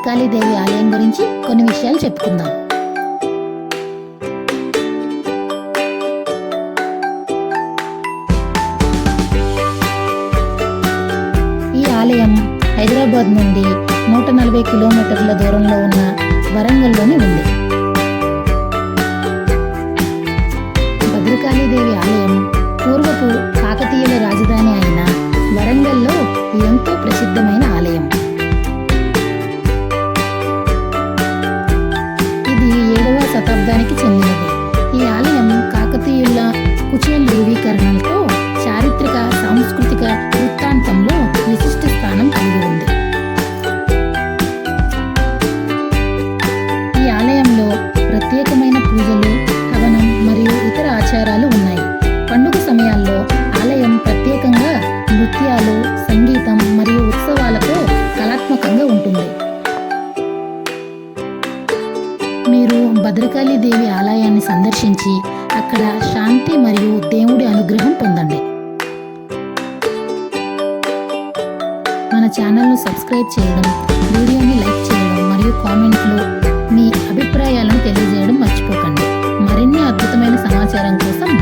భద్రకాళీదేవి ఆలయం గురించి కొన్ని విషయాలు చెప్పుకుందాం. ఈ ఆలయం హైదరాబాద్ నుండి నూట నలభై కిలోమీటర్ల దూరంలో ఉన్న వరంగల్లోని ఉంది. శతాబ్దానికి చెందినది. ఈ ఆలయం కాకతీయుల కుచేల్ ధృవీకరణలతో చారిత్రక సాంస్కృతిక వృత్తాంతంలో విశిష్ట స్థానం కలిగి ఉంది. ఈ ఆలయంలో ప్రత్యేకమైన భద్రకాళి భద్రకాళీదేవి ఆలయాన్ని సందర్శించి అక్కడ శాంతి మరియు దేవుడి అనుగ్రహం పొందండి. మన ఛానల్ను సబ్స్క్రైబ్ చేయడం వీడియోని లైక్ చేయడం మరియు కామెంట్లో మీ అభిప్రాయాలను తెలియజేయడం మర్చిపోకండి. మరిన్ని అద్భుతమైన సమాచారం కోసం